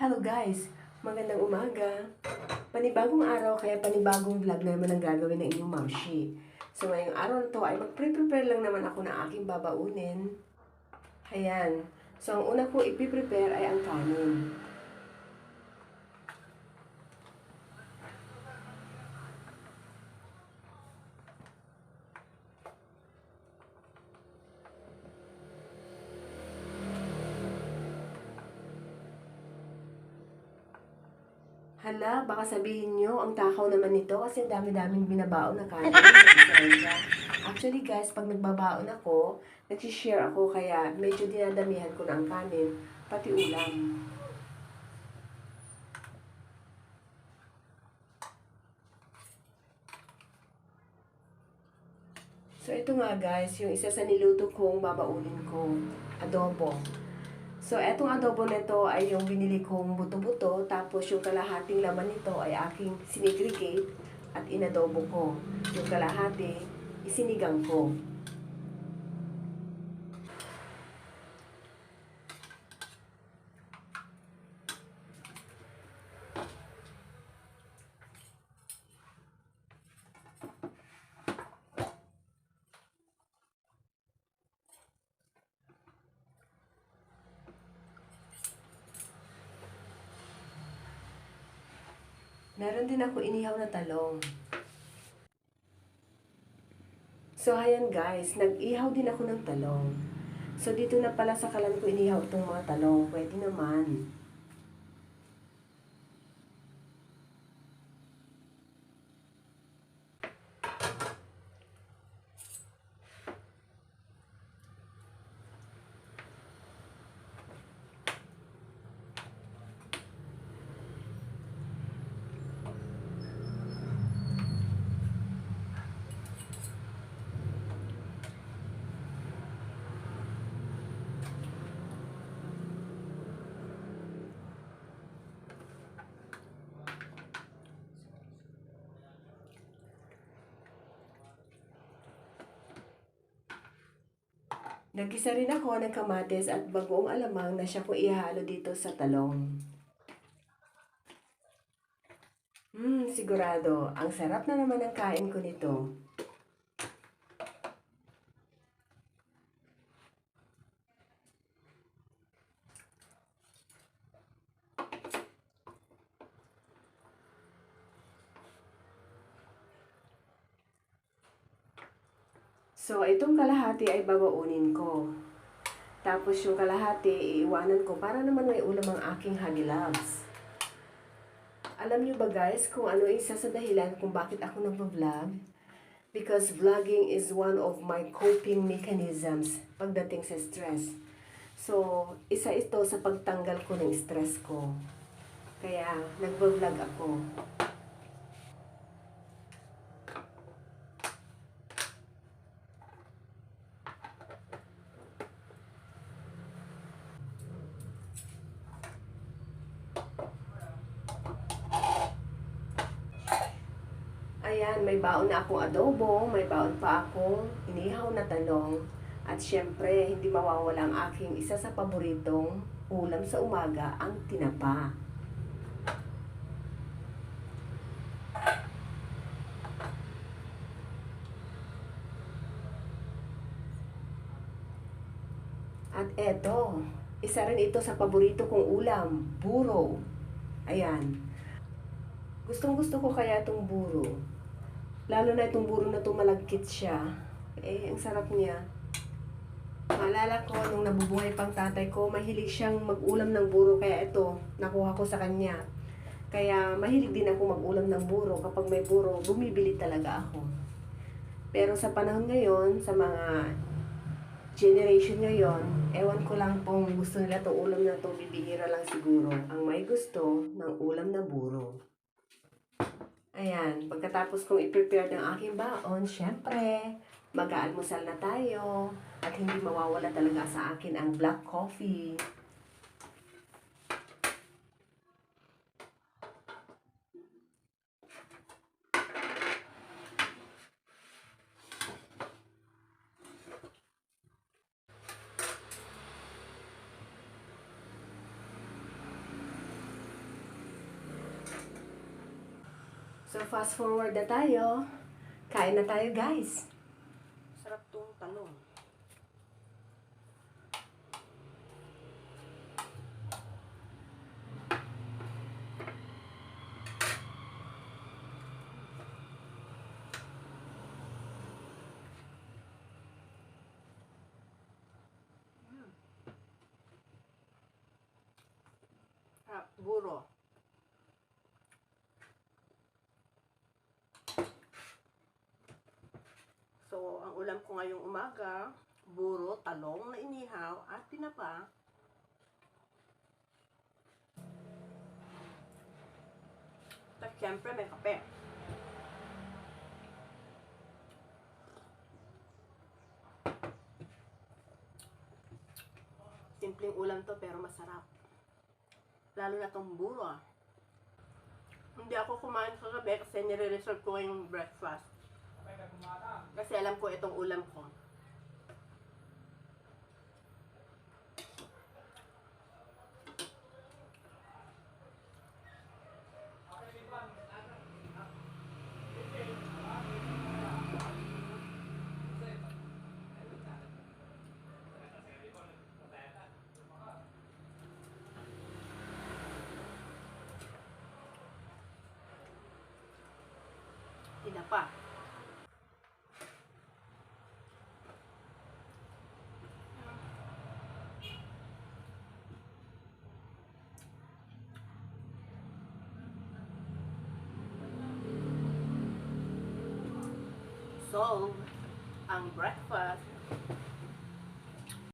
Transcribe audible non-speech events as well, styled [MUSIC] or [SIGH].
Hello guys! Magandang umaga! Panibagong araw kaya panibagong vlog na naman ang gagawin ng inyong mamshi. So ngayong araw to ay mag-prepare lang naman ako ng aking babaunin. Ayan. So ang una ko ipiprepare ay ang kanin. Hala, baka sabihin nyo, ang takaw naman nito kasi ang dami-daming binabaon na kanin. [LAUGHS] Actually guys, pag nagbabaon ako, nagsishare ako kaya medyo dinadamihan ko na ang kanin, pati ulam. So ito nga guys, yung isa sa niluto kong babaunin ko, adobo. So, etong adobo nito ay yung binili kong buto-buto, tapos yung kalahating laman nito ay aking sinigregate at inadobo ko. Yung kalahati, isinigang ko. Meron din ako inihaw na talong. So, ayan guys, nag-ihaw din ako ng talong. So, dito na pala sa kalan ko inihaw itong mga talong. Pwede naman. Nagisa rin ako ng kamatis at bagoong alamang na siya ko ihalo dito sa talong. Hmm, sigurado. Ang sarap na naman ang kain ko nito. So, itong kalahati ay babaunin ko. Tapos yung kalahati, iiwanan ko para naman may ulam ang aking hagilabs. Alam niyo ba guys kung ano isa sa dahilan kung bakit ako nagvo-vlog? Because vlogging is one of my coping mechanisms pagdating sa stress. So, isa ito sa pagtanggal ko ng stress ko. Kaya, nagvo-vlog ako. Ayan, may baon na akong adobo, may baon pa akong inihaw na talong. At syempre, hindi mawawala ang aking isa sa paboritong ulam sa umaga, ang tinapa. At eto, isa rin ito sa paborito kong ulam, buro. Ayan. Gustong gusto ko kaya itong buro. Lalo na itong buro na ito malagkit siya. Eh, ang sarap niya. Maalala ko, nung nabubuhay pang tatay ko, mahilig siyang mag-ulam ng buro. Kaya ito, nakuha ko sa kanya. Kaya mahilig din ako mag-ulam ng buro. Kapag may buro, bumibili talaga ako. Pero sa panahon ngayon, sa mga generation ngayon, ewan ko lang kung gusto nila itong ulam na ito, bibihira lang siguro. Ang may gusto ng ulam na buro. Ayan, pagkatapos kong i-prepare ng aking baon, syempre, mag-aalmusal na tayo. At hindi mawawala talaga sa akin ang black coffee. So, fast forward na tayo. Kain na tayo, guys. Sarap tong talong. Ah, buro. So, ang ulam ko ngayong umaga, buro, talong na inihaw, at tinapa. At syempre may kape. Simpleng ulam to pero masarap. Lalo na tong buro ah. Hindi ako kumain kagabi kasi nire-reserve ko ngayong breakfast. Kasi alam ko itong ulam ko. Tinapa. Solve ang breakfast